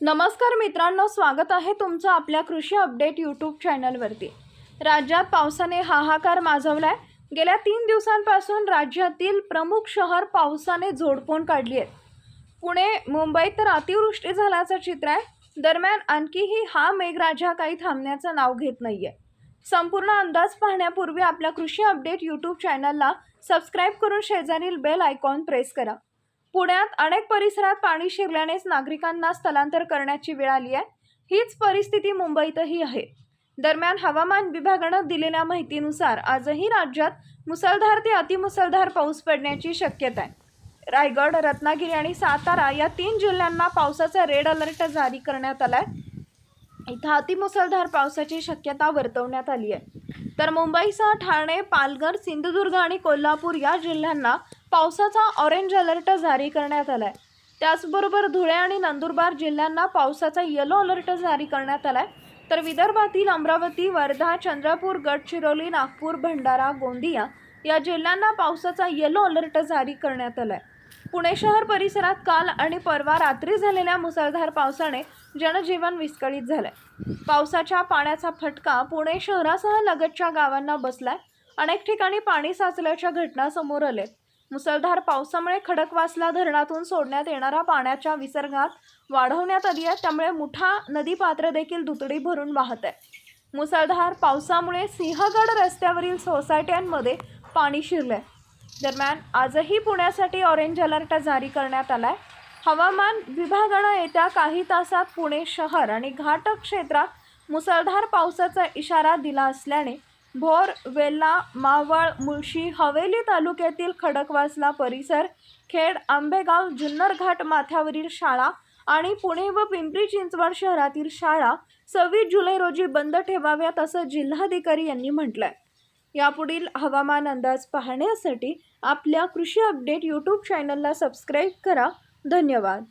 नमस्कार मित्रांनो स्वागत आहे तुमचं आपल्या कृषी अपडेट यूट्यूब चॅनलवरती. राज्यात पावसाने हाहाकार माजवला आहे गेल्या तीन दिवसांपासून राज्यातील प्रमुख शहर पावसाने झोडपून काढली आहेत पुणे मुंबईत तर अतिवृष्टी झाल्याचं चित्र आहे. दरम्यान आणखीही हा मेघराजा काही थांबण्याचं नाव घेत नाही आहे संपूर्ण अंदाज पाहण्यापूर्वी आपल्या कृषी अपडेट यूट्यूब चॅनलला सबस्क्राईब करून शेजारील बेल आयकॉन प्रेस करा. पुण्यात अनेक परिसरात पाणी शिरल्यानेच नागरिकांना स्थलांतर करण्याची वेळ आली आहे. हीच परिस्थिती मुंबईतही आहे. दरम्यान हवामान विभागानं दिलेल्या माहितीनुसार आजही राज्यात मुसळधार ते अतिमुसळधार पाऊस पडण्याची शक्यता आहे. रायगड रत्नागिरी आणि सातारा या तीन जिल्ह्यांना पावसाचा रेड अलर्ट जारी करण्यात आला आहे इथं अतिमुसळधार पावसाची शक्यता वर्तवण्यात आली आहे. तर मुंबईसह ठाणे पालघर सिंधुदुर्ग आणि कोल्हापूर या जिल्ह्यांना पावसाचा ऑरेंज अलर्ट जारी करण्यात आला आहे त्याचबरोबर धुळे आणि नंदुरबार जिल्ह्यांना पावसाचा येलो अलर्ट जारी करण्यात आला आहे तर विदर्भातील अमरावती वर्धा चंद्रपूर गडचिरोली नागपूर भंडारा गोंदिया या जिल्ह्यांना पावसाचा येलो अलर्ट जारी करण्यात आला आहे पुणे शहर परिसरात काल आणि परवा रात्री झालेल्या मुसळधार पावसाने जनजीवन विस्कळीत झालंय. पावसाच्या पाण्याचा फटका पुणे शहरासह लगतच्या गावांना बसलाय. अनेक ठिकाणी पाणी साचल्याच्या घटना समोर आल्या मुसळधार पावसामुळे खडकवासला धरणातून सोडण्यात येणारा पाण्याच्या विसर्गात वाढवण्यात आली आहे. त्यामुळे मुठा नदी पात्र देखील दुतडी भरून वाहत आहे. मुसळधार पावसामुळे सिंहगड रस्त्यावरील सोसायट्यांमध्ये पाणी शिरलंय. दरम्यान आजही पुण्यासाठी ऑरेंज अलर्ट जारी करण्यात आला आहे हवामान विभागानं येत्या काही तासात पुणे शहर आणि घाट क्षेत्रात मुसळधार पावसाचा इशारा दिला असल्याने भोर वेल्ला मावळ मुळशी हवेली तालुक्यातील खडकवासला परिसर खेड आंबेगाव जुन्नर घाट माथ्यावरील शाळा आणि पुणे व पिंपरी चिंचवड शहरातील शाळा सव्वीस जुलै रोजी बंद ठेवाव्यात असं जिल्हाधिकारी यांनी म्हटलंय. यापुढील हवामान अंदाज पाहण्यासाठी आपल्या कृषी अपडेट यूट्यूब चॅनलला सबस्क्राईब करा. धन्यवाद.